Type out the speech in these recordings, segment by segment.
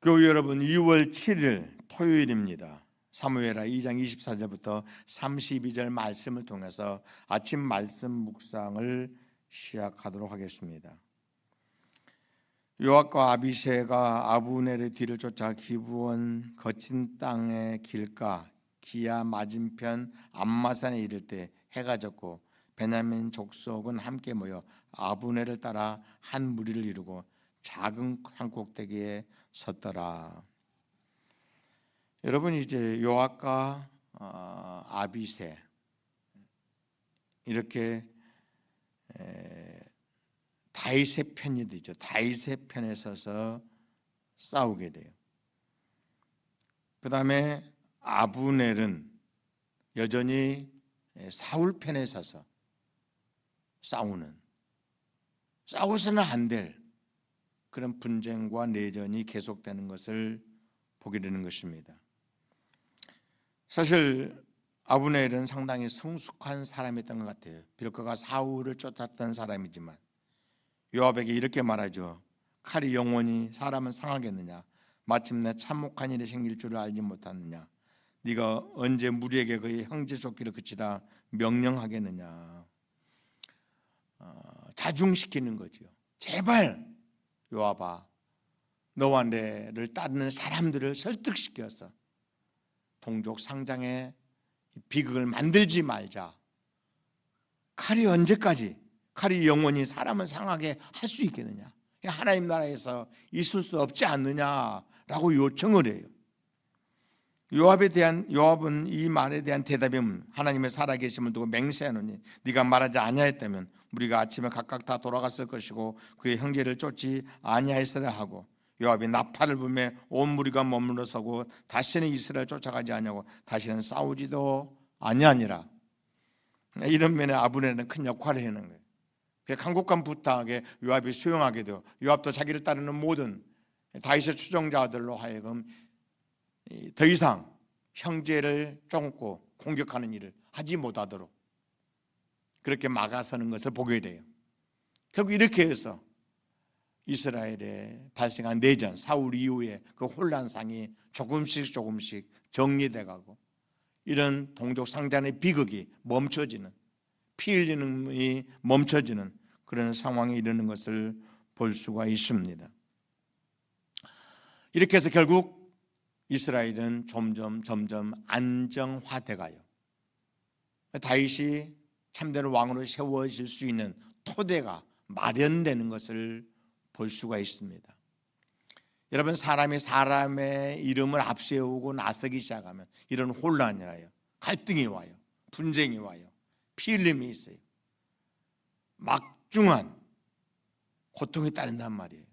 교회 여러분 2월 7일 토요일입니다. 사무엘하 2장 24절부터 32절 말씀을 통해서 아침 말씀 묵상을 시작하도록 하겠습니다. 요압과 아비세가 아브넬의 뒤를 쫓아 기브온 거친 땅의 길가 기야 맞은편 암마산에 이를 때 해가 졌고 베냐민 족속은 함께 모여 아브넬을 따라 한 무리를 이루고 작은 산 꼭대기에 섰더라. 여러분 이제 요압과 어, 아비세 이렇게 에, 다윗의 편이 되죠. 다윗의 편에 서서 싸우게 돼요. 그 다음에 아브넬은 여전히 사울 편에 서서 싸우는 싸워서는 안 될 그런 분쟁과 내전이 계속되는 것을 보게 되는 것입니다. 사실 아브넬은 상당히 성숙한 사람이었던 것 같아요. 비록 그가 사울을 쫓았던 사람이지만 요압에게 이렇게 말하죠. 칼이 영원히 사람은 상하겠느냐? 마침내 참혹한 일이 생길 줄을 알지 못하느냐? 네가 언제 무리에게 그의 형제 쫓기를 그치다 명령하겠느냐? 어, 자중시키는 거죠. 제발 요압아, 너와 내를 따르는 사람들을 설득시켜서 동족 상장의 비극을 만들지 말자. 칼이 언제까지 칼이 영원히 사람을 상하게 할 수 있겠느냐? 하나님 나라에서 있을 수 없지 않느냐라고 요청을 해요. 요압에 대한 요압은 이 말에 대한 대답은 하나님의 살아계심을 두고 맹세하노니 네가 말하지 아니하였다면 우리가 아침에 각각 다 돌아갔을 것이고 그의 형제를 쫓지 아니하였으라 하고 요압이 나팔을 불매 온 무리가 머물러 서고 다시는 이스라엘 쫓아가지 아니하고 다시는 싸우지도 아니하니라 이런 면에 아브넬은 큰 역할을 하는 거예요. 강국간 부탁에 요압이 수용하게 되어 요압도 자기를 따르는 모든 다윗의 추종자들로 하여금 더 이상 형제를 쫓고 공격하는 일을 하지 못하도록 그렇게 막아서는 것을 보게 돼요. 결국 이렇게 해서 이스라엘에 발생한 내전, 사울 이후에 그 혼란상이 조금씩 조금씩 정리돼 가고 이런 동족 상잔의 비극이 멈춰지는 피 흘리는이 멈춰지는 그런 상황에 이르는 것을 볼 수가 있습니다. 이렇게 해서 결국 이스라엘은 점점 점점 안정화돼 가요. 다윗이 참되는 왕으로 세워질 수 있는 토대가 마련되는 것을 볼 수가 있습니다. 여러분 사람이 사람의 이름을 앞세우고 나서기 시작하면 이런 혼란이 와요. 갈등이 와요. 분쟁이 와요. 피 흘림이 있어요. 막중한 고통이 따른단 말이에요.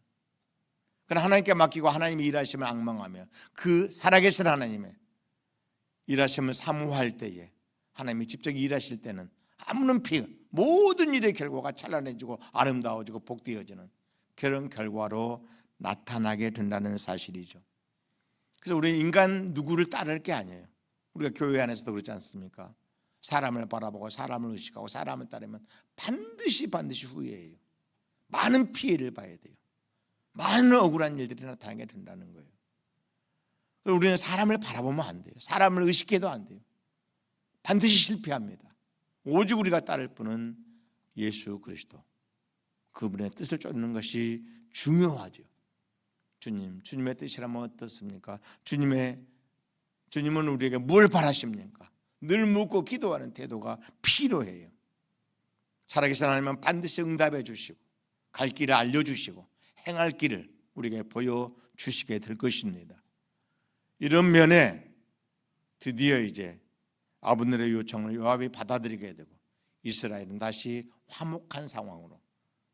그러나 하나님께 맡기고 하나님이 일하심을 악망하며 그 살아계신 하나님의 일하심을 사모할 때에 하나님이 직접 일하실 때는 아무런 피 모든 일의 결과가 찬란해지고 아름다워지고 복되어지는 그런 결과로 나타나게 된다는 사실이죠. 그래서 우리 인간 누구를 따를 게 아니에요. 우리가 교회 안에서도 그렇지 않습니까? 사람을 바라보고 사람을 의식하고 사람을 따르면 반드시 반드시 후회해요. 많은 피해를 봐야 돼요. 많은 억울한 일들이 나타나게 된다는 거예요. 우리는 사람을 바라보면 안 돼요. 사람을 의식해도 안 돼요. 반드시 실패합니다. 오직 우리가 따를 분은 예수 그리스도. 그분의 뜻을 쫓는 것이 중요하죠. 주님, 주님의 뜻이라면 어떻습니까? 주님의 주님은 우리에게 뭘 바라십니까? 늘 묻고 기도하는 태도가 필요해요. 살아계신 하나님은 반드시 응답해 주시고 갈 길을 알려 주시고 행할 길을 우리에게 보여 주시게 될 것입니다. 이런 면에 드디어 이제 아브넬의 요청을 요압이 받아들이게 되고 이스라엘은 다시 화목한 상황으로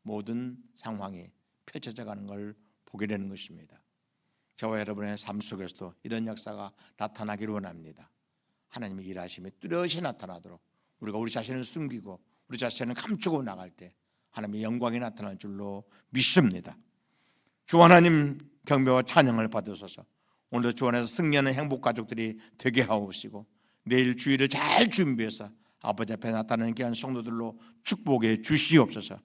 모든 상황이 펼쳐져 가는 걸 보게 되는 것입니다. 저와 여러분의 삶 속에서도 이런 역사가 나타나기를 원합니다. 하나님의 일하심이 뚜렷이 나타나도록 우리가 우리 자신을 숨기고 우리 자신을 감추고 나갈 때 하나님의 영광이 나타날 줄로 믿습니다. 주 하나님 경배와 찬양을 받으소서. 오늘도 주 안에서 승리하는 행복 가족들이 되게 하옵시고 내일 주일을 잘 준비해서 아버지 앞에 나타나는 귀한 성도들로 축복해 주시옵소서.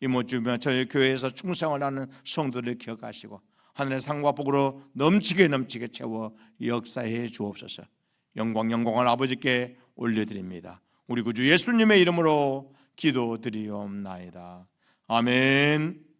이모 주며 저희 교회에서 충성을 하는 성도들을 기억하시고 하늘의 상과 복으로 넘치게 넘치게 채워 역사해 주옵소서. 영광 영광을 아버지께 올려드립니다. 우리 구주 예수님의 이름으로 기도드리옵나이다. 아멘.